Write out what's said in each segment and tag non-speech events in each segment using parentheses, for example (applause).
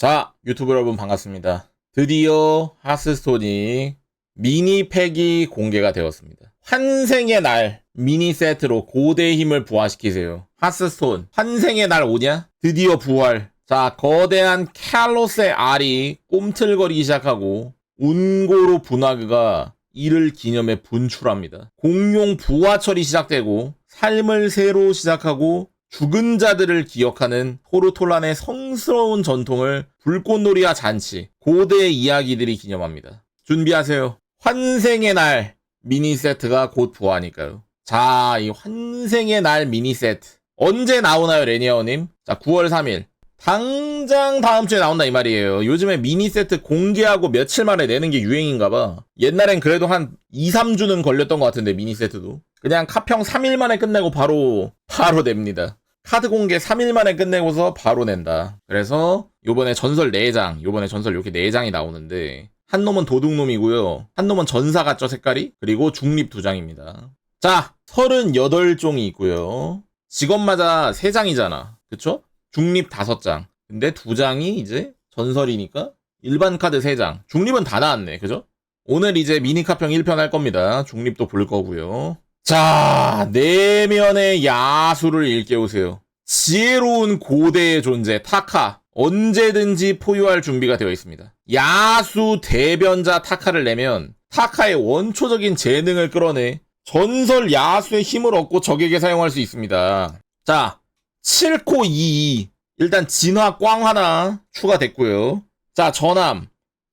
자, 유튜브 여러분 반갑습니다. 드디어 하스스톤이 미니 팩이 공개가 되었습니다. 환생의 날 미니 세트로 고대의 힘을 부활시키세요. 하스스톤 환생의 날 오냐? 드디어 부활. 자, 거대한 캘로스의 알이 꿈틀거리기 시작하고 운고로 분화그가 이를 기념해 분출합니다. 공룡 부화철이 시작되고 삶을 새로 시작하고 죽은 자들을 기억하는 토르톨란의 성스러운 전통을 불꽃놀이와 잔치, 고대의 이야기들이 기념합니다. 준비하세요. 환생의 날 미니 세트가 곧 부하니까요. 자, 이 환생의 날 미니 세트. 언제 나오나요, 레니어님? 자, 9월 3일. 당장 다음 주에 나온다 이 말이에요. 요즘에 미니 세트 공개하고 며칠 만에 내는 게 유행인가 봐. 옛날엔 그래도 한 2, 3주는 걸렸던 것 같은데 미니 세트도. 그냥 카평 3일 만에 끝내고 바로 바로 냅니다. 카드 공개 3일 만에 끝내고서 바로 낸다. 그래서 요번에 전설 4장, 요번에 전설 이렇게 4장이 나오는데 한 놈은 도둑놈이고요. 한 놈은 전사 같죠 색깔이? 그리고 중립 2장입니다. 자, 38종이 있고요. 직업마다 3장이잖아. 그쵸? 중립 5장. 근데 2장이 이제 전설이니까 일반 카드 3장. 중립은 다 나왔네. 그죠? 오늘 이제 미니카평 1편 할 겁니다. 중립도 볼 거고요. 자, 내면의 야수를 일깨우세요. 지혜로운 고대의 존재, 타카. 언제든지 포효할 준비가 되어 있습니다. 야수 대변자 타카를 내면 타카의 원초적인 재능을 끌어내 전설 야수의 힘을 얻고 적에게 사용할 수 있습니다. 자, 7코 22. 일단 진화 꽝 하나 추가됐고요. 자, 전함.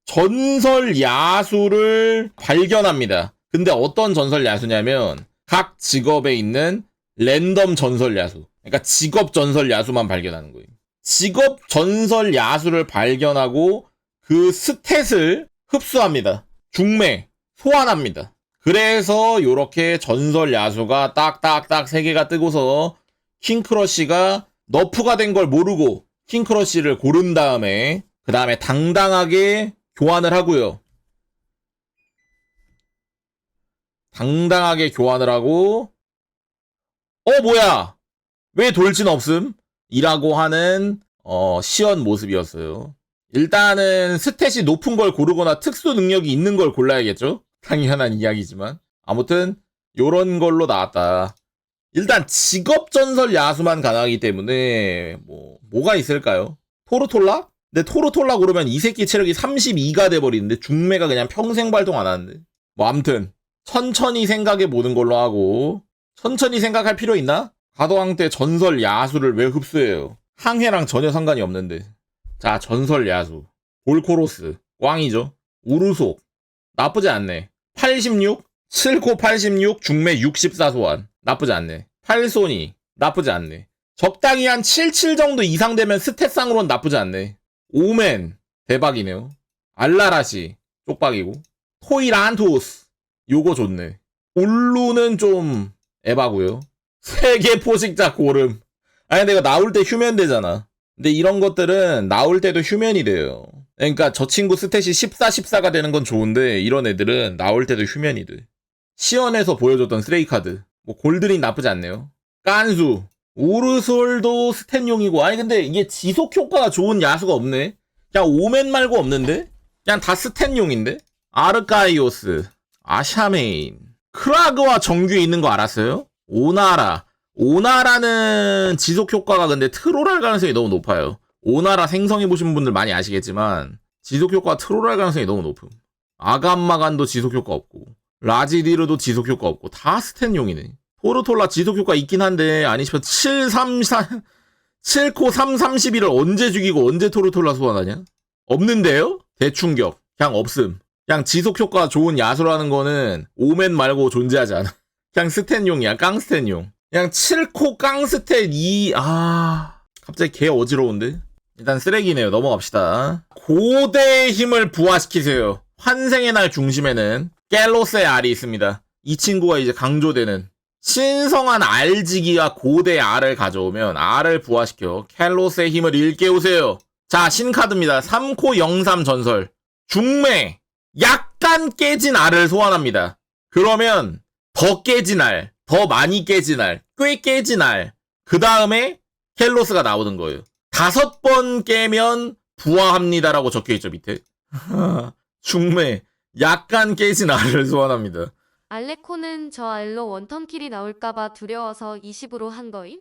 전설 야수를 발견합니다. 근데 어떤 전설 야수냐면 각 직업에 있는 랜덤 전설 야수. 그러니까 직업 전설 야수만 발견하는 거예요. 직업 전설 야수를 발견하고 그 스탯을 흡수합니다. 중매, 소환합니다. 그래서 요렇게 전설 야수가 딱딱딱 3개가 뜨고서 킹크러쉬가 너프가 된 걸 모르고 킹크러쉬를 고른 다음에 그 다음에 당당하게 교환을 하고요. 당당하게 교환을 하고 어 뭐야 왜 돌진 없음? 이라고 하는 어, 시연 모습이었어요. 일단은 스탯이 높은 걸 고르거나 특수 능력이 있는 걸 골라야겠죠? 당연한 이야기지만 아무튼 요런 걸로 나왔다. 일단 직업 전설 야수만 가능하기 때문에 뭐 뭐가 있을까요? 토르톨라? 근데 토르톨라 고르면 이 새끼 체력이 32가 돼버리는데 중매가 그냥 평생 발동 안 하는데 뭐 암튼 천천히 생각해 보는 걸로 하고 천천히 생각할 필요 있나? 가도왕 때 전설 야수를 왜 흡수해요? 항해랑 전혀 상관이 없는데. 자 전설 야수. 볼코로스. 꽝이죠. 우르속. 나쁘지 않네. 86 7코 86 중매 64 소환. 나쁘지 않네. 8소니. 나쁘지 않네. 적당히 한 77 정도 이상 되면 스탯상으로는 나쁘지 않네. 오멘. 대박이네요. 알라라시. 쪽박이고. 토이란토스 요거 좋네. 올루는 좀 에바고요. 세계 포식자 고름. 아니 이거 나올 때 휴면 되잖아. 근데 이런 것들은 나올 때도 휴면이 돼요. 그러니까 저 친구 스탯이 14, 14가 되는 건 좋은데 이런 애들은 나올 때도 휴면이 돼. 시연에서 보여줬던 쓰레기 카드. 뭐 골드린 나쁘지 않네요. 깐수. 우르솔도 스탯용이고. 아니 근데 이게 지속 효과가 좋은 야수가 없네. 그냥 오멘 말고 없는데? 그냥 다 스탯용인데? 아르카이오스 아샤메인. 크라그와 정규에 있는 거 알았어요? 오나라. 오나라는 지속 효과가 근데 트롤할 가능성이 너무 높아요. 오나라 생성해 보신 분들 많이 아시겠지만 지속 효과 트롤할 가능성이 너무 높음. 아감마간도 지속 효과 없고 라지디르도 지속 효과 없고 다 스탠용이네. 토르톨라 지속 효과 있긴 한데 아니 싶어 7, 3, 4 7코 3, 31을 언제 죽이고 언제 토르톨라 소환하냐? 없는데요? 대충격. 그냥 없음 그냥 지속 효과 좋은 야수라는 거는 오멘 말고 존재하지 않아 (laughs) 그냥 스탠용이야 깡스탠용 그냥 7코 깡스탯 2, 아, 갑자기 개 어지러운데? 일단 쓰레기네요. 넘어갑시다. 고대의 힘을 부활시키세요. 환생의 날 중심에는 갤로스의 알이 있습니다. 이 친구가 이제 강조되는 신성한 알지기와 고대의 알을 가져오면 알을 부활시켜 캘로스의 힘을 일깨우세요. 자, 신카드입니다. 3코 03 전설. 중매. 약간 깨진 알을 소환합니다. 그러면 더 깨진 알, 더 많이 깨진 알, 꽤 깨진 알, 그 다음에 켈로스가 나오는 거예요. 다섯 번 깨면 부화합니다라고 적혀있죠, 밑에. (laughs) 중매, 약간 깨진 알을 소환합니다. 알레코는 저 알로 원턴킬이 나올까봐 두려워서 20으로 한 거임?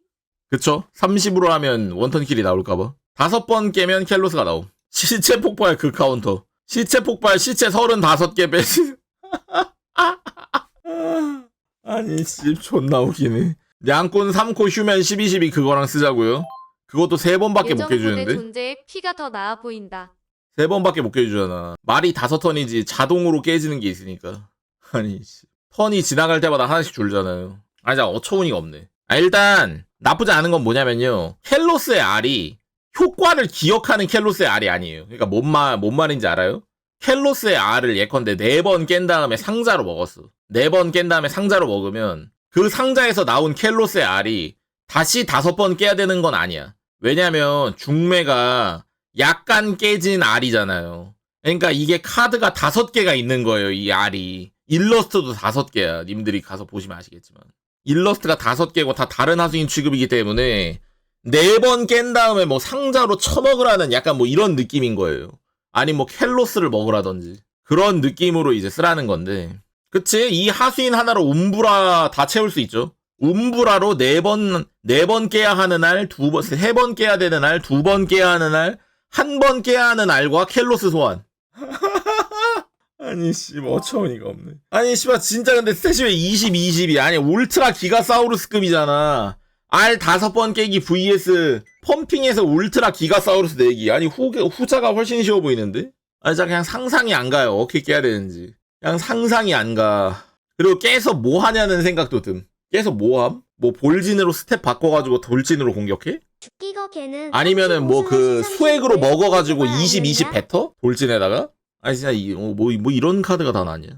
그쵸? 30으로 하면 원턴킬이 나올까봐. 다섯 번 깨면 켈로스가 나옴. 시체 폭발 그 카운터. 시체 폭발 시체 35개 빼지. (laughs) 아니, 씨, 존나 웃기네. 양꾼 3코 휴면 12, 12 그거랑 쓰자고요. 그것도 세 번밖에 못 예정군의 깨주는데? 존재에 피가 더 나아 보인다. 세 번밖에 못 깨주잖아. 말이 다섯 턴이지 자동으로 깨지는 게 있으니까. 아니, 씨. 턴이 지나갈 때마다 하나씩 줄잖아요. 아니, 자, 어처구니가 없네. 아, 일단, 나쁘지 않은 건 뭐냐면요. 켈로스의 알이 효과를 기억하는 켈로스의 알이 아니에요. 그러니까 뭔 말, 뭔 말인지 알아요? 켈로스의 알을 예컨대 네 번 깬 다음에 상자로 먹었어. 네 번 깬 다음에 상자로 먹으면 그 상자에서 나온 켈로스의 알이 다시 다섯 번 깨야 되는 건 아니야. 왜냐면 중매가 약간 깨진 알이잖아요. 그러니까 이게 카드가 다섯 개가 있는 거예요, 이 알이. 일러스트도 다섯 개야. 님들이 가서 보시면 아시겠지만. 일러스트가 다섯 개고 다 다른 하수인 취급이기 때문에 네 번 깬 다음에 뭐 상자로 처먹으라는 약간 뭐 이런 느낌인 거예요. 아니 뭐 켈로스를 먹으라든지 그런 느낌으로 이제 쓰라는 건데. 그치? 이 하수인 하나로 움브라 다 채울 수 있죠. 움브라로 네 번, 네 번 깨야 하는 알, 두 번, 세 번 깨야 되는 알, 두 번 깨야 하는 알, 한 번 깨야 하는 알과 켈로스 소환. (laughs) 아니, 씨, 뭐, 어처구니가 없네. 아니, 씨발, 진짜 근데 스탯이 왜 20, 20이야? 아니, 울트라 기가사우루스급이잖아. 알 다섯 번 깨기 vs 펌핑에서 울트라 기가사우루스 내기. 아니, 후, 후자가 훨씬 쉬워 보이는데? 아니, 진짜 그냥 상상이 안 가요. 어떻게 깨야 되는지. 그냥 상상이 안 가. 그리고 깨서 뭐 하냐는 생각도 듬. 깨서 뭐 함? 뭐 볼진으로 스텝 바꿔가지고 돌진으로 공격해? 죽기거 걔는 아니면은 뭐그 35, 수액으로 35 먹어가지고 그거 20, 20 아니었냐? 뱉어? 돌진에다가? 아니 진짜 이, 어, 뭐, 뭐 이런 카드가 다 나냐?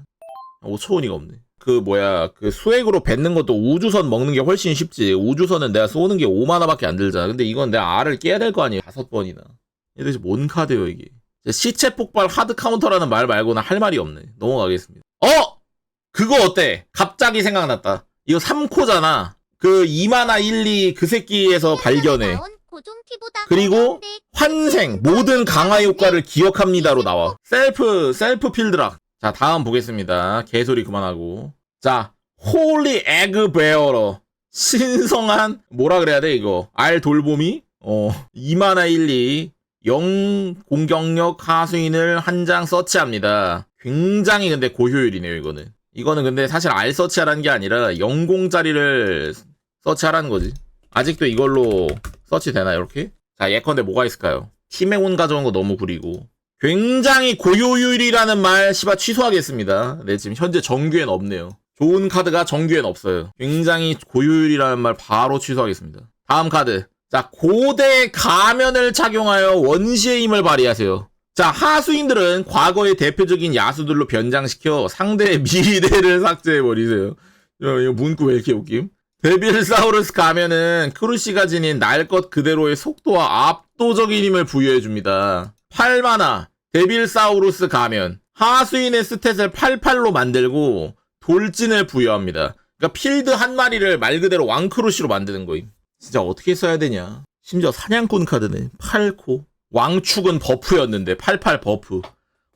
오초원이가 없네. 그 뭐야 그 수액으로 뱉는 것도 우주선 먹는 게 훨씬 쉽지. 우주선은 내가 쏘는 게 5만화밖에 안 들잖아. 근데 이건 내가 알을 깨야 될 거 아니에요. 다섯 번이나. 이게 도대체 뭔 카드예요 이게? 시체 폭발 하드 카운터라는 말 말고는 할 말이 없네. 넘어가겠습니다. 어! 그거 어때? 갑자기 생각났다. 이거 3코잖아. 그 2만화 1, 2 그 새끼에서 발견해. 그리고 환생 모든 강화 효과를 기억합니다로 나와. 셀프 셀프 필드락. 자 다음 보겠습니다. 개소리 그만하고. 자 홀리 에그 베어러 신성한 뭐라 그래야 돼 이거 알 돌봄이 어 2만화 1, 2영 공격력 하수인을 한 장 서치합니다. 굉장히 근데 고효율이네요 이거는. 이거는 근데 사실 알 서치하라는 게 아니라 영공짜리를 서치하라는 거지. 아직도 이걸로 서치 되나 이렇게? 자 예컨대 뭐가 있을까요? 팀의 온 가져온 거 너무 구리고 굉장히 고효율이라는 말 씨발 취소하겠습니다. 네 지금 현재 정규엔 없네요. 좋은 카드가 정규엔 없어요. 굉장히 고효율이라는 말 바로 취소하겠습니다. 다음 카드. 자 고대 가면을 착용하여 원시의 힘을 발휘하세요. 자 하수인들은 과거의 대표적인 야수들로 변장시켜 상대의 (laughs) 미래를 삭제해버리세요. 야, 이거 문구 왜 이렇게 웃김? 데빌사우루스 가면은 크루시가 지닌 날 것 그대로의 속도와 압도적인 힘을 부여해줍니다. 8만화 데빌사우루스 가면 하수인의 스탯을 88로 만들고 돌진을 부여합니다. 그러니까 필드 한 마리를 말 그대로 왕크루시로 만드는 거임. 진짜 어떻게 써야 되냐? 심지어 사냥꾼 카드네. 8코. 왕축은 버프였는데 88 버프.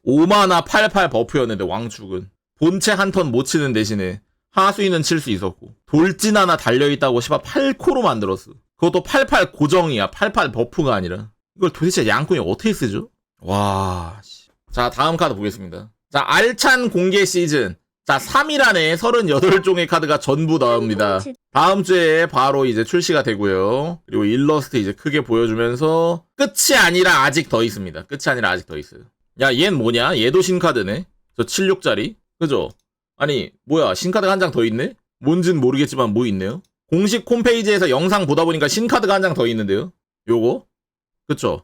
5만화 88 버프였는데 왕축은 본체 한 턴 못 치는 대신에 하수인은 칠 수 있었고 돌진 하나 달려있다고 씨발 8코로 만들었어 그것도 88 고정이야 88 버프가 아니라 이걸 도대체 양꾼이 어떻게 쓰죠? 와... 씨. 자 다음 카드 보겠습니다 자 알찬 공개 시즌 자 3일 안에 38종의 카드가 전부 나옵니다 다음 주에 바로 이제 출시가 되고요 그리고 일러스트 이제 크게 보여주면서 끝이 아니라 아직 더 있습니다 끝이 아니라 아직 더 있어요 야 얜 뭐냐 얘도 신카드네 저 76짜리 그죠? 아니 뭐야 신카드가 한 장 더 있네? 뭔진 모르겠지만 뭐 있네요? 공식 홈페이지에서 영상 보다 보니까 신카드가 한 장 더 있는데요? 요거? 그쵸?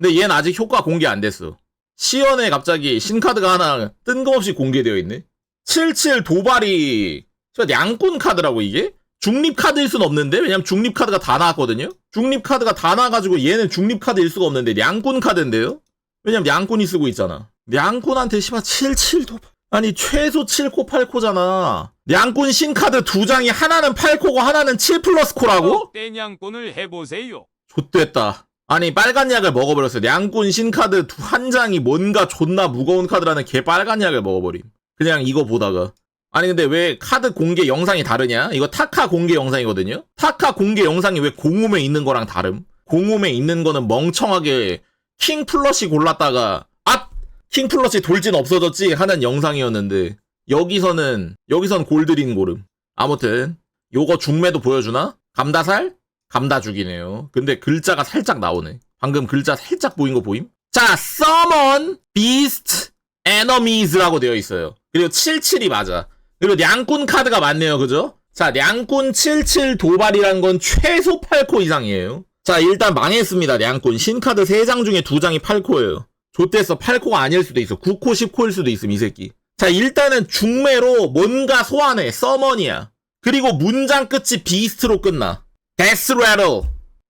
근데 얘는 아직 효과 공개 안 됐어. 시연에 갑자기 신카드가 하나 뜬금없이 공개되어 있네. 77 도발이 저 양꾼 카드라고 이게? 중립 카드일 순 없는데? 왜냐면 중립 카드가 다 나왔거든요? 중립 카드가 다 나와가지고 얘는 중립 카드일 수가 없는데 양꾼 카드인데요? 왜냐면 양꾼이 쓰고 있잖아. 양꾼한테 씨발 77 도발. 아니 최소 7코 8코잖아. 양꾼 신카드 두 장이 하나는 8코고 하나는 7 플러스 코라고? 땡양권을 해보세요. 좆됐다 아니 빨간 약을 먹어버렸어요. 냥꾼 신카드 두- 한 장이 뭔가 존나 무거운 카드라는 개 빨간 약을 먹어버림. 그냥 이거 보다가. 아니 근데 왜 카드 공개 영상이 다르냐? 이거 타카 공개 영상이거든요. 타카 공개 영상이 왜 공홈에 있는 거랑 다름? 공홈에 있는 거는 멍청하게 킹 플러시 골랐다가 아! 킹 플러시 돌진 없어졌지 하는 영상이었는데 여기서는 여기선 골드린 고름. 아무튼 요거 중매도 보여주나? 감다살? 감다 죽이네요. 근데 글자가 살짝 나오네. 방금 글자 살짝 보인 거 보임? 자, summon beast enemies라고 되어 있어요. 그리고 77이 맞아. 그리고 냥꾼 카드가 많네요. 그죠? 자, 냥꾼 77 도발이란 건 최소 8코 이상이에요. 자, 일단 망했습니다. 냥꾼. 신카드 3장 중에 2장이 8코예요. 좆됐어. 8코가 아닐 수도 있어. 9코, 10코일 수도 있음, 이 새끼. 자, 일단은 중매로 뭔가 소환해. 서머니야. 그리고 문장 끝이 비스트로 끝나. 데스 레럴.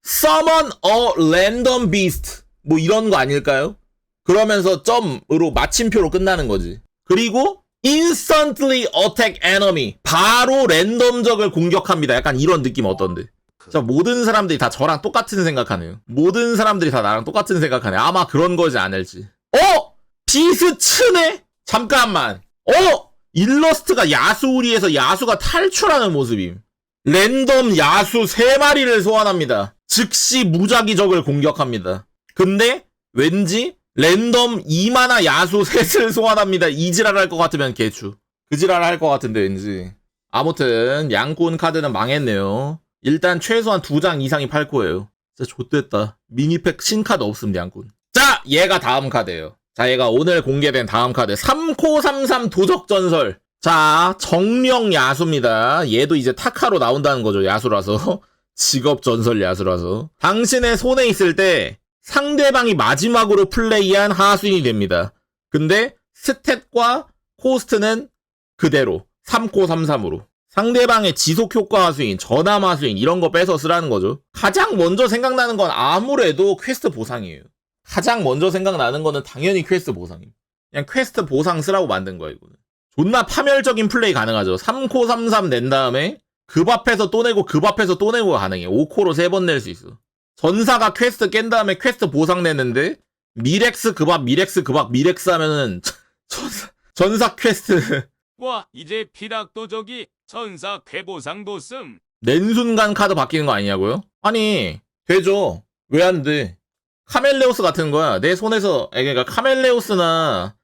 Summon a random beast. 뭐 이런 거 아닐까요? 그러면서 점으로 마침표로 끝나는 거지. 그리고 instantly attack enemy. 바로 랜덤 적을 공격합니다. 약간 이런 느낌 어떤데? 자, 모든 사람들이 다 저랑 똑같은 생각하네요. 모든 사람들이 다 나랑 똑같은 생각하네. 아마 그런 거지 않을지. 어? 비스츠네? 잠깐만. 어? 일러스트가 야수우리에서 야수가 탈출하는 모습임. 랜덤 야수 3마리를 소환합니다. 즉시 무작위적을 공격합니다. 근데 왠지 랜덤 2마나 야수 셋을 (laughs) 소환합니다. 이 지랄 할 것 같으면 개추. 그 지랄 할 것 같은데 왠지. 아무튼 양꾼 카드는 망했네요. 일단 최소한 두 장 이상이 8코예요. 진짜 좆됐다. 미니팩 신카드 없음 양꾼. 자 얘가 다음 카드예요. 자 얘가 오늘 공개된 다음 카드 3코 33 도적전설. 자 정령 야수입니다. 얘도 이제 타카로 나온다는 거죠. 야수라서. (laughs) 직업 전설 야수라서. 당신의 손에 있을 때 상대방이 마지막으로 플레이한 하수인이 됩니다. 근데 스탯과 코스트는 그대로 3코 33으로. 상대방의 지속 효과 하수인, 전함 하수인 이런 거 빼서 쓰라는 거죠. 가장 먼저 생각나는 건 아무래도 퀘스트 보상이에요. 가장 먼저 생각나는 거는 당연히 퀘스트 보상임. 그냥 퀘스트 보상 쓰라고 만든 거야 이거는. 존나 파멸적인 플레이 가능하죠. 3코 33 낸 다음에 급 앞에서 또 내고 급 앞에서 또 내고 가능해. 5코로 3번 낼 수 있어. 전사가 퀘스트 깬 다음에 퀘스트 보상 내는데 미렉스 급압 미렉스 급압 미렉스 하면은 전사, 전사 퀘스트 와 이제 피락도적이 전사 쾌보상도 씀 낸 순간 카드 바뀌는 거 아니냐고요? 아니 되죠. 왜 안 돼? 카멜레오스 같은 거야. 내 손에서 아니, 그러니까 카멜레오스나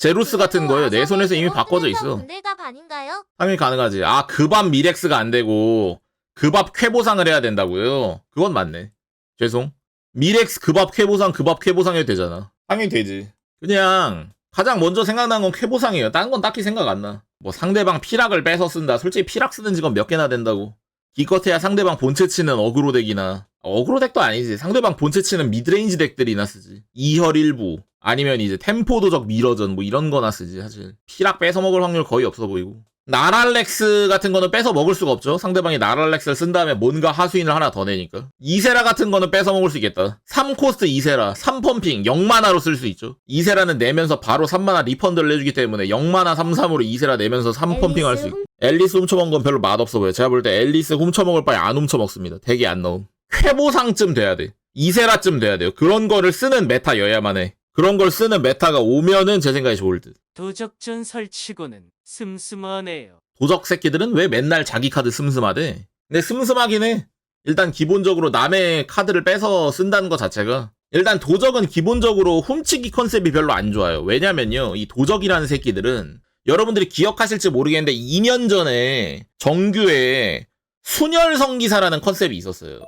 제루스 같은 거예요. 내 손에서 이미 바꿔져 있어. 군대가 반인가요? 당연히 가능하지. 아, 급압 미렉스가 안 되고, 급압 쾌보상을 해야 된다고요? 그건 맞네. 죄송. 미렉스 급압 쾌보상, 급압 쾌보상 해도 되잖아. 당연히 되지. 그냥, 가장 먼저 생각나는 건 쾌보상이에요. 딴 건 딱히 생각 안 나. 뭐 상대방 피락을 빼서 쓴다. 솔직히 피락 쓰는 직업 몇 개나 된다고. 기껏해야 상대방 본체 치는 어그로 덱이나, 어그로 덱도 아니지. 상대방 본체 치는 미드레인지 덱들이나 쓰지. 이혈 일부. 아니면 이제 템포 도적 미러전 뭐 이런 거나 쓰지 사실. 피락 뺏어 먹을 확률 거의 없어 보이고. 나랄렉스 같은 거는 뺏어 먹을 수가 없죠. 상대방이 나랄렉스를 쓴 다음에 뭔가 하수인을 하나 더 내니까. 이세라 같은 거는 뺏어 먹을 수 있겠다. 3코스트 이세라 3펌핑 0마나로 쓸 수 있죠. 이세라는 내면서 바로 3마나 리펀드를 내주기 때문에 0마나 3-3으로 이세라 내면서 3펌핑 할 수 있고 앨리스 훔쳐먹은 건 별로 맛없어 보여. 제가 볼 때 앨리스 훔쳐먹을 바에 안 훔쳐먹습니다. 되게 안 넣음 쾌보상쯤 돼야 돼 이세라쯤 돼야 돼요 그런 거를 쓰는 메타여야만 해 그런 걸 쓰는 메타가 오면은 제 생각이 좋을 듯. 도적전 설치고는 슴슴하네요. 도적 새끼들은 왜 맨날 자기 카드 슴슴하대? 근데 슴슴하긴 해. 일단 기본적으로 남의 카드를 빼서 쓴다는 것 자체가 일단 도적은 기본적으로 훔치기 컨셉이 별로 안 좋아요. 왜냐면요. 이 도적이라는 새끼들은 여러분들이 기억하실지 모르겠는데 2년 전에 정규에 순혈 성기사라는 컨셉이 있었어요.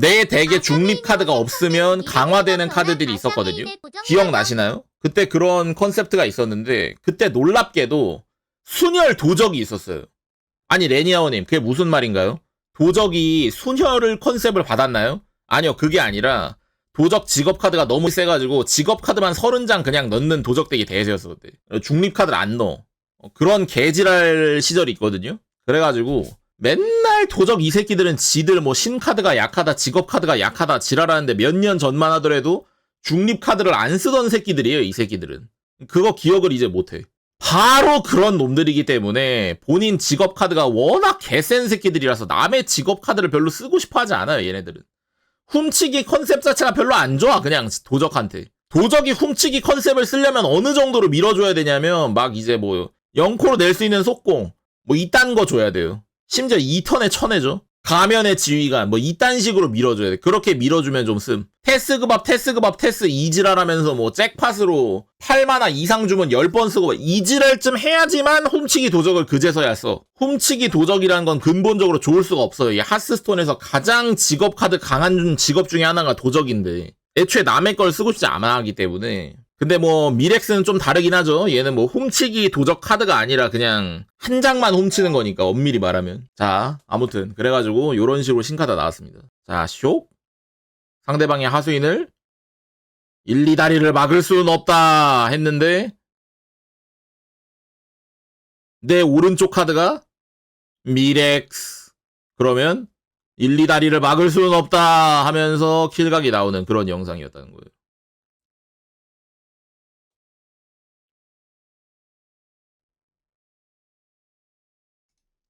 내 덱에 중립 카드가 없으면 강화되는 카드들이 있었거든요. 기억나시나요? 그때 그런 컨셉트가 있었는데 그때 놀랍게도 순혈 도적이 있었어요. 아니 레니아오님 그게 무슨 말인가요? 도적이 순혈을 컨셉을 받았나요? 아니요 그게 아니라 도적 직업 카드가 너무 세가지고 직업 카드만 30장 그냥 넣는 도적덱이 대세였어 그때 중립 카드를 안 넣어 어, 그런 개지랄 시절이 있거든요 그래가지고 맨날 도적 이 새끼들은 지들 뭐 신카드가 약하다 직업 카드가 약하다 지랄하는데 몇 년 전만 하더라도 중립 카드를 안 쓰던 새끼들이에요 이 새끼들은. 그거 기억을 이제 못해. 바로 그런 놈들이기 때문에 본인 직업 카드가 워낙 개센 새끼들이라서 남의 직업 카드를 별로 쓰고 싶어 하지 않아요 얘네들은. 훔치기 컨셉 자체가 별로 안 좋아 그냥 도적한테. 도적이 훔치기 컨셉을 쓰려면 어느 정도로 밀어줘야 되냐면 막 이제 뭐 영코로 낼 수 있는 속공 뭐 이딴 거 줘야 돼요 심지어 2턴에 쳐내죠. 가면의 지휘관 뭐 이딴 식으로 밀어줘야 돼. 그렇게 밀어주면 좀 씀. 테스그밥 테스그밥 테스 이지랄하면서 뭐 잭팟으로 8만화 이상 주면 10번 쓰고 이지랄쯤 해야지만 훔치기 도적을 그제서야 써. 훔치기 도적이라는 건 근본적으로 좋을 수가 없어요. 이 하스스톤에서 가장 직업 카드 강한 직업 중에 하나가 도적인데. 애초에 남의 걸 쓰고 싶지 않아 하기 때문에 근데 뭐 미렉스는 좀 다르긴 하죠. 얘는 뭐 훔치기 도적 카드가 아니라 그냥 한 장만 훔치는 거니까 엄밀히 말하면. 자, 아무튼 그래가지고 요런 식으로 신카드 나왔습니다. 자, 쇽 상대방의 하수인을 1, 2다리를 막을 수는 없다 했는데 내 오른쪽 카드가 미렉스 그러면 1, 2다리를 막을 수는 없다 하면서 킬각이 나오는 그런 영상이었다는 거예요.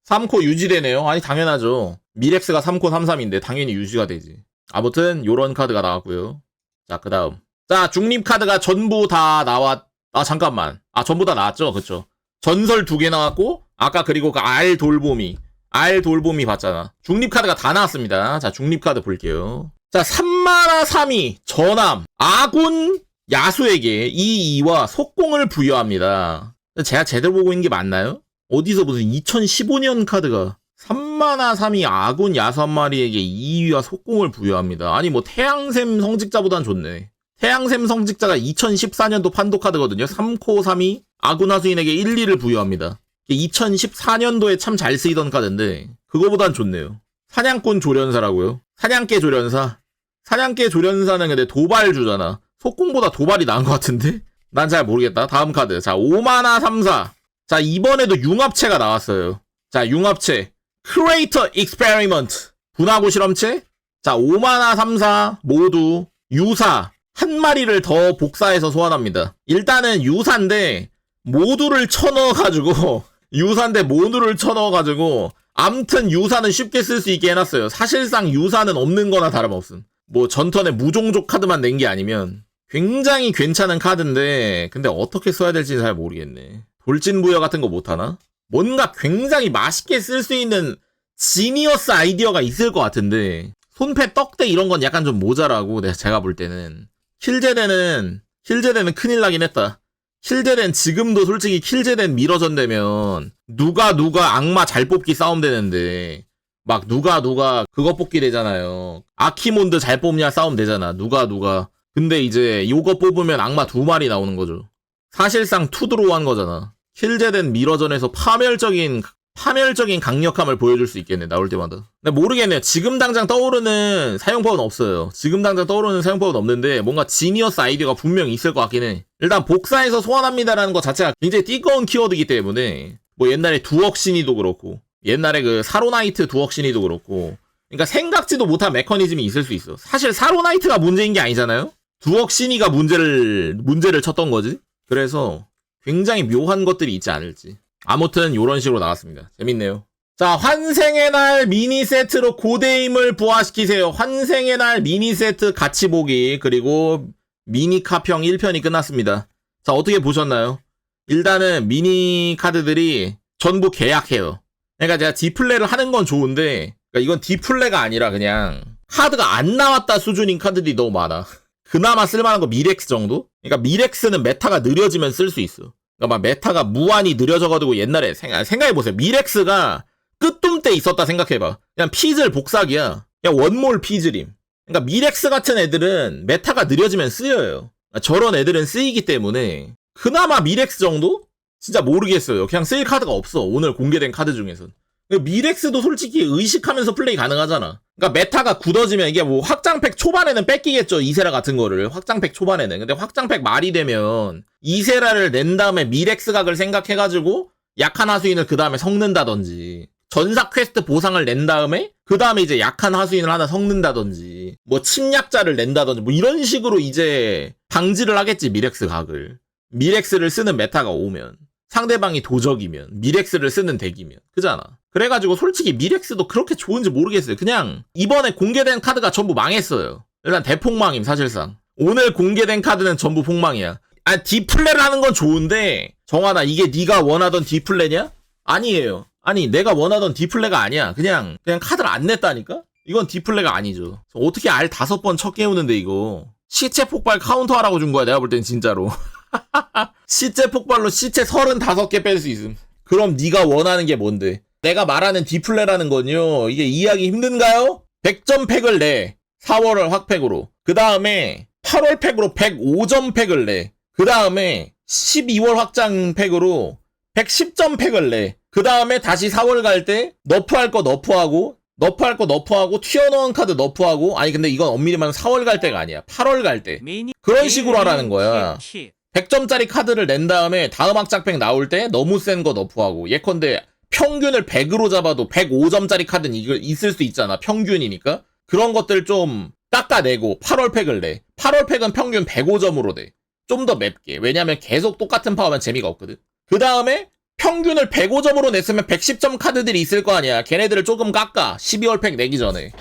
삼코 유지되네요. 아니 당연하죠. 미렉스가 3코 33인데 당연히 유지가 되지. 아무튼 요런 카드가 나왔고요. 자, 그다음. 자, 중립 카드가 전부 다 나왔 아, 잠깐만. 아, 전부 다 나왔죠. 그쵸 전설 두 개 나왔고 아까 그리고 그 알 돌보미 알 돌보미 봤잖아. 중립 카드가 다 나왔습니다. 자, 중립 카드 볼게요. 자, 3마나 3이 전함 아군 야수에게 이 2와 속공을 부여합니다. 제가 제대로 보고 있는 게 맞나요? 어디서 무슨 2015년 카드가 3만화 3이 아군 야수 한 마리에게 2위와 속공을 부여합니다. 아니 뭐 태양샘 성직자보단 좋네. 태양샘 성직자가 2014년도 판도 카드거든요. 3코 3이 아군 하수인에게 1, 2를 부여합니다. 2014년도에 참 잘 쓰이던 카드인데 그거보단 좋네요. 사냥꾼 조련사라고요. 사냥개 조련사. 사냥개 조련사는 근데 도발 주잖아. 속공보다 도발이 나은 것 같은데? 난 잘 모르겠다. 다음 카드. 자, 5만화 3사. 자, 이번에도 융합체가 나왔어요. 자, 융합체. 크레이터 익스페리먼트. 분화구 실험체. 자, 5만화 3사 모두 유사. 한 마리를 더 복사해서 소환합니다. 일단은 유사인데 모두를 쳐넣어가지고 (laughs) 유사인데 모두를 쳐넣어가지고 암튼 유사는 쉽게 쓸 수 있게 해놨어요. 사실상 유사는 없는 거나 다름없음. 뭐 전턴에 무종족 카드만 낸 게 아니면 굉장히 괜찮은 카드인데 근데 어떻게 써야 될지 잘 모르겠네. 돌진 부여 같은 거 못하나? 뭔가 굉장히 맛있게 쓸 수 있는 지니어스 아이디어가 있을 것 같은데 손패 떡대 이런 건 약간 좀 모자라고 제가 볼 때는 킬제대는 킬제대는 큰일 나긴 했다. 킬제된 지금도 솔직히 킬제된 미러전 되면 누가 누가 악마 잘 뽑기 싸움 되는데 막 누가 누가 그거 뽑기 되잖아요. 아키몬드 잘 뽑냐 싸움 되잖아. 누가 누가. 근데 이제 요거 뽑으면 악마 두 마리 나오는 거죠. 사실상 투드로우 한 거잖아. 킬제된 미러전에서 파멸적인 파멸적인 강력함을 보여줄 수 있겠네 나올 때마다. 근데 모르겠네요. 지금 당장 떠오르는 사용법은 없어요. 지금 당장 떠오르는 사용법은 없는데 뭔가 지니어스 아이디어가 분명히 있을 것 같긴 해. 일단 복사해서 소환합니다라는 것 자체가 굉장히 띠꺼운 키워드이기 때문에 뭐 옛날에 두억신이도 그렇고 옛날에 그 사로나이트 두억신이도 그렇고 그러니까 생각지도 못한 메커니즘이 있을 수 있어. 사실 사로나이트가 문제인 게 아니잖아요. 두억신이가 문제를 문제를 쳤던 거지. 그래서 굉장히 묘한 것들이 있지 않을지. 아무튼 요런 식으로 나왔습니다. 재밌네요. 자, 환생의 날 미니 세트로 고대임을 부활시키세요. 환생의 날 미니 세트 같이 보기 그리고 미니 카평 1편이 끝났습니다. 자, 어떻게 보셨나요? 일단은 미니 카드들이 전부 계약해요. 그러니까 제가 디플레를 하는 건 좋은데 그러니까 이건 디플레가 아니라 그냥 카드가 안 나왔다 수준인 카드들이 너무 많아. 그나마 쓸만한 거 미렉스 정도? 그러니까 미렉스는 메타가 느려지면 쓸 수 있어. 그러니까 막 메타가 무한히 느려져가지고 옛날에 생각, 생각해보세요. 미렉스가 끝둠 때 있었다 생각해봐. 그냥 피즐 복사기야. 그냥 원몰 피즐임. 그러니까 미렉스 같은 애들은 메타가 느려지면 쓰여요. 그러니까 저런 애들은 쓰이기 때문에 그나마 미렉스 정도? 진짜 모르겠어요. 그냥 쓰일 카드가 없어. 오늘 공개된 카드 중에선. 미렉스도 솔직히 의식하면서 플레이 가능하잖아. 그러니까 메타가 굳어지면 이게 뭐 확장팩 초반에는 뺏기겠죠. 이세라 같은 거를. 확장팩 초반에는. 근데 확장팩 말이 되면 이세라를 낸 다음에 미렉스 각을 생각해가지고 약한 하수인을 그 다음에 섞는다든지. 전사 퀘스트 보상을 낸 다음에 그 다음에 이제 약한 하수인을 하나 섞는다든지 뭐 침략자를 낸다든지 뭐 이런 식으로 이제 방지를 하겠지 미렉스 각을 미렉스를 쓰는 메타가 오면 상대방이 도적이면 미렉스를 쓰는 덱이면 그잖아 그래가지고 솔직히 미렉스도 그렇게 좋은지 모르겠어요. 그냥 이번에 공개된 카드가 전부 망했어요. 일단 대폭망임 사실상. 오늘 공개된 카드는 전부 폭망이야. 아 디플레를 하는 건 좋은데 정환아 이게 네가 원하던 디플레냐? 아니에요. 아니 내가 원하던 디플레가 아니야. 그냥 그냥 카드를 안 냈다니까? 이건 디플레가 아니죠. 어떻게 알 다섯 번 첫 깨우는데 이거 시체 폭발 카운터하라고 준 거야. 내가 볼 땐 진짜로. (laughs) 시체 폭발로 시체 35개 뺄 수 있음. 그럼 네가 원하는 게 뭔데? 내가 말하는 디플레라는 건요. 이게 이해하기 힘든가요? 100점 팩을 내. 4월을 확팩으로. 그 다음에 8월 팩으로 105점 팩을 내. 그 다음에 12월 확장 팩으로 110점 팩을 내. 그 다음에 다시 4월 갈 때 너프할 거 너프하고 너프할 거 너프하고 튀어나온 카드 너프하고 아니 근데 이건 엄밀히 말하면 4월 갈 때가 아니야. 8월 갈 때. 그런 식으로 하라는 거야. 키, 100점짜리 카드를 낸 다음에 다음 확장팩 나올 때 너무 센 거 너프하고 예컨대 평균을 100으로 잡아도 105점짜리 카드는 이걸 있을 수 있잖아 평균이니까. 그런 것들 좀 깎아내고 8월 팩을 내. 8월 팩은 평균 105점으로 돼좀 더 맵게. 왜냐면 계속 똑같은 파워면 재미가 없거든. 그 다음에 평균을 105점으로 냈으면 110점 카드들이 있을 거 아니야. 걔네들을 조금 깎아. 12월 팩 내기 전에.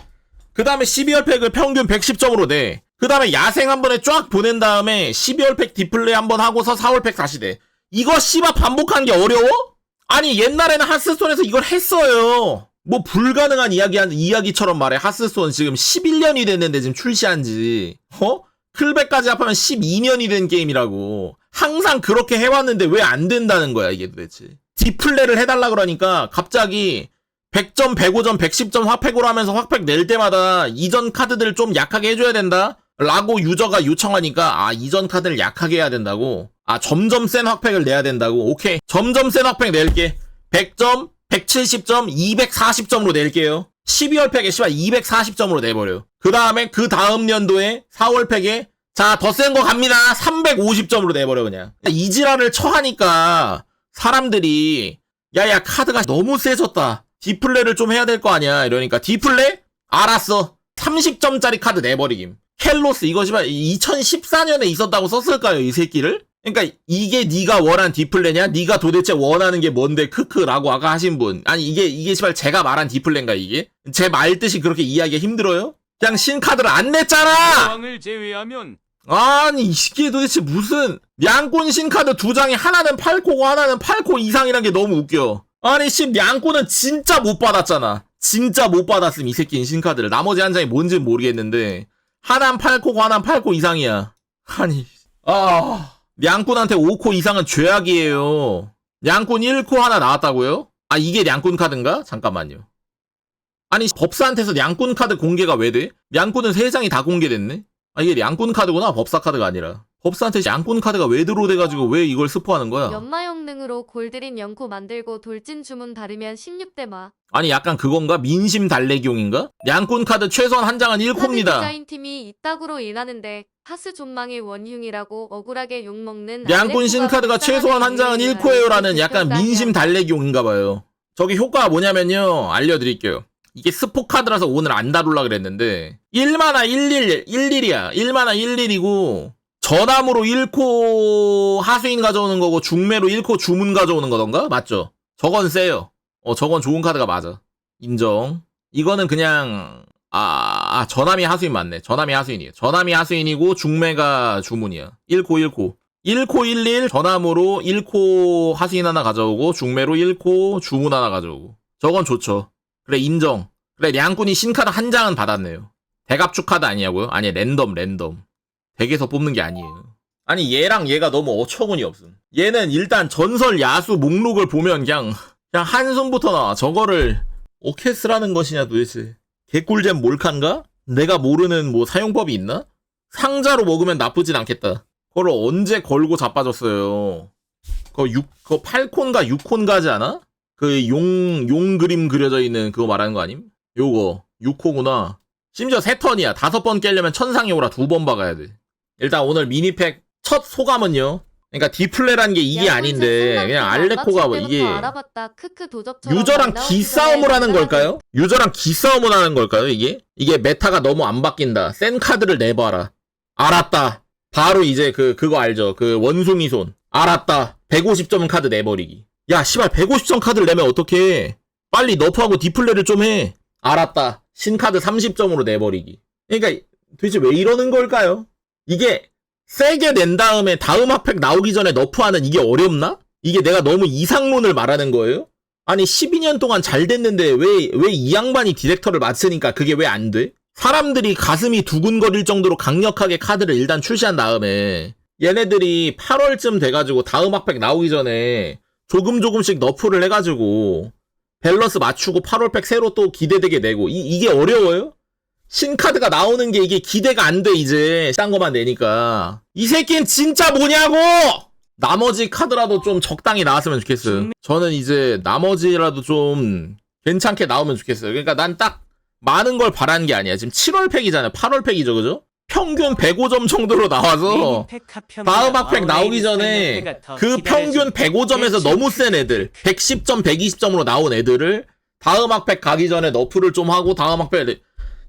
그 다음에 12월 팩을 평균 110점으로 내. 그 다음에 야생 한 번에 쫙 보낸 다음에 12월 팩 디플레이 한 번 하고서 4월 팩 다시 내. 이거 씨발 반복하는 게 어려워? 아니 옛날에는 하스스톤에서 이걸 했어요. 뭐 불가능한 이야기 한 이야기처럼 말해. 하스스톤 지금 11년이 됐는데 지금 출시한 지. 어? 클백까지 합하면 12년이 된 게임이라고. 항상 그렇게 해왔는데 왜 안 된다는 거야 이게 도대체. 디플레를 해달라 그러니까 갑자기 100점, 105점, 110점 확팩으로 하면서 확팩 낼 때마다 이전 카드들 좀 약하게 해줘야 된다? 라고 유저가 요청하니까, 아, 이전 카드를 약하게 해야 된다고? 아, 점점 센 확팩을 내야 된다고? 오케이. 점점 센 확팩 낼게. 100점, 170점, 240점으로 낼게요. 12월 팩에 씨발 240점으로 내버려. 그 다음에 그 다음 연도에 4월 팩에 자, 더 센 거 갑니다. 350점으로 내버려, 그냥. 이 지랄을 처하니까 사람들이 야야 카드가 너무 세졌다. 디플레를 좀 해야 될 거 아니야. 이러니까 디플레? 알았어. 30점짜리 카드 내버리김. 켈로스 씨발 2014년에 있었다고 썼을까요, 이 새끼를? 그러니까 이게 네가 원한 디플레냐? 네가 도대체 원하는 게 뭔데 크크라고 아까 하신 분. 아니 이게 이게 씨발 제가 말한 디플레인가 이게? 제 말 뜻이 그렇게 이해하기 힘들어요? 그냥 신카드를 안 냈잖아. 왕을 제외하면 아니 이게 도대체 무슨 양꾼 신카드 두 장에 하나는 8코고 하나는 8코 이상이란 게 너무 웃겨 아니 씨 양꾼은 진짜 못 받았잖아 진짜 못 받았음 이 새끼는 신카드를 나머지 한 장이 뭔지는 모르겠는데 하나는 8코고 하나는 8코 이상이야 아니 아 양꾼한테 5코 이상은 죄악이에요 양꾼 1코 하나 나왔다고요? 아 이게 양꾼 카드인가? 잠깐만요 아니 법사한테서 양꾼 카드 공개가 왜 돼? 양꾼은 3장이 다 공개됐네 아 이게 양꾼 카드구나 법사 카드가 아니라 법사한테 양꾼 카드가 왜 들어오돼가지고 왜 이걸 스포하는 거야 연마용 능으로 골드린 연코 만들고 돌진 주문 다르면 16대 마. 아니 약간 그건가? 민심 달래기용인가? 양꾼 카드 최소한 한 장은 카드 1코입니다. 디자인 팀이 이따구로 일하는데 하스 존망의 원흉이라고 억울하게 욕먹는 양꾼 알레코가 신카드가 최소한 한 장은 불쌍한 1코예요라는 약간 민심 달래기용인가 봐요. 저기 효과가 뭐냐면요. 알려드릴게요. 이게 스포 카드라서 오늘 안 다룰라 그랬는데. 1만화 11 11이야. 1만화 11이고 전함으로 1코 하수인 가져오는 거고 중매로 1코 주문 가져오는 거던가? 맞죠? 저건 세요. 어, 저건 좋은 카드가 맞아. 인정. 이거는 그냥, 아, 아, 전함이 하수인 맞네. 전함이 하수인이에요. 전함이 하수인이고 중매가 주문이야. 1코 1코. 1코 11 전함으로 1코 하수인 하나 가져오고 중매로 1코 주문 하나 가져오고. 저건 좋죠. 그래, 인정. 그래, 량꾼이 신카드 한 장은 받았네요. 대갑축 카드 아니냐고요? 아니, 랜덤, 랜덤. 덱에서 뽑는 게 아니에요. 아니 얘랑 얘가 너무 어처구니 없음. 얘는 일단 전설 야수 목록을 보면 그냥 그냥 한숨부터 나와. 저거를 오케스라는 것이냐 도대체. 개꿀잼 몰칸가? 내가 모르는 뭐 사용법이 있나? 상자로 먹으면 나쁘진 않겠다. 그걸 언제 걸고 자빠졌어요. 그거 6, 그거 8콘가 6콘가 하지 않아? 그 용, 용 그림 그려져 있는 그거 말하는 거 아님? 요거 6호구나. 심지어 세 턴이야. 다섯 번 깨려면 천상의 오라 두 번 박아야 돼. 일단 오늘 미니팩 첫 소감은요. 그러니까 디플레란 게 이게 아닌데 그냥 알레코가 뭐 이게 유저랑 기싸움을 하는 걸까요? 유저랑 기싸움을 하는 걸까요? 이게 이게 메타가 너무 안 바뀐다. 센 카드를 내봐라. 알았다. 바로 이제 그 그거 알죠? 그 원숭이 손. 알았다. 150점 카드 내버리기. 야, 씨발 150점 카드를 내면 어떡해? 빨리 너프하고 디플레를 좀 해. 알았다. 신카드 30점으로 내버리기. 그러니까 도대체 왜 이러는 걸까요? 이게 세게 낸 다음에 다음 핫팩 나오기 전에 너프하는 이게 어렵나? 이게 내가 너무 이상론을 말하는 거예요? 아니 12년 동안 잘 됐는데 왜 왜 이 양반이 디렉터를 맡으니까 그게 왜 안 돼? 사람들이 가슴이 두근거릴 정도로 강력하게 카드를 일단 출시한 다음에 얘네들이 8월쯤 돼가지고 다음 핫팩 나오기 전에 조금 조금씩 너프를 해가지고 밸런스 맞추고 8월팩 새로 또 기대되게 내고 이, 이게 어려워요? 신카드가 나오는 게 이게 기대가 안 돼 이제 딴 거만 내니까 이 새끼는 진짜 뭐냐고! 나머지 카드라도 좀 적당히 나왔으면 좋겠어요. 저는 이제 나머지라도 좀 괜찮게 나오면 좋겠어요. 그러니까 난 딱 많은 걸 바라는 게 아니야. 지금 7월 팩이잖아요. 8월 팩이죠, 그죠? 평균 105점 정도로 나와서 다음 핫팩 나오기 전에 그 평균 105점에서 너무 센 애들 110점 120점으로 나온 애들을 다음 핫팩 가기 전에 너프를 좀 하고 다음 핫팩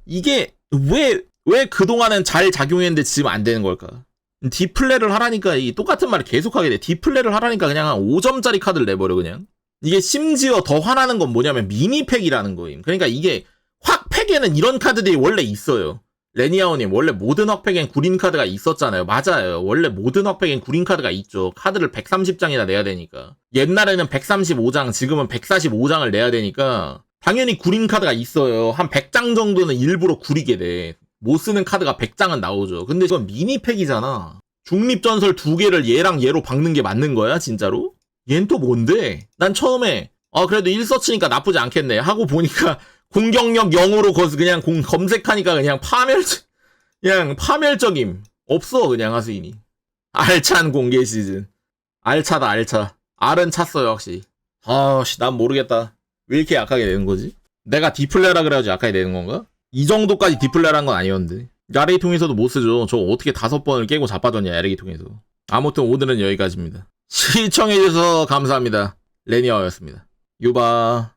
이게 왜 왜 그동안은 잘 작용했는데 지금 안 되는 걸까? 디플레를 하라니까 이 똑같은 말을 계속하게 돼. 디플레를 하라니까 그냥 한 5점짜리 카드를 내버려 그냥. 이게 심지어 더 화나는 건 뭐냐면 미니팩이라는 거임. 그러니까 이게 확팩에는 이런 카드들이 원래 있어요. 레니아오님 원래 모든 확팩엔 구린 카드가 있었잖아요. 맞아요. 원래 모든 확팩엔 구린 카드가 있죠. 카드를 130장이나 내야 되니까. 옛날에는 135장, 지금은 145장을 내야 되니까 당연히 구린 카드가 있어요. 한 100장 정도는 일부러 구리게 돼. 못 쓰는 카드가 100장은 나오죠. 근데 이건 미니팩이잖아. 중립전설 두 개를 얘랑 얘로 박는 게 맞는 거야, 진짜로? 얜 또 뭔데? 난 처음에 아 그래도 1서치니까 나쁘지 않겠네 하고 보니까 (laughs) 공격력 0으로 거기서 그냥 공 검색하니까 그냥 파멸 그냥 파멸적임 없어 그냥 하수인이 알찬 공개 시즌 알차다 알차 알은 찼어요 확실히 아 씨 난 모르겠다 왜 이렇게 약하게 되는 거지? 내가 디플레라 그래가지고 약하게 되는 건가? 이 정도까지 디플레라는 건 아니었는데. 야레기 통해서도 못 쓰죠. 저 어떻게 다섯 번을 깨고 자빠졌냐 야레기 통해서. 아무튼 오늘은 여기까지입니다. 시청해주셔서 감사합니다. 레니아였습니다. 유바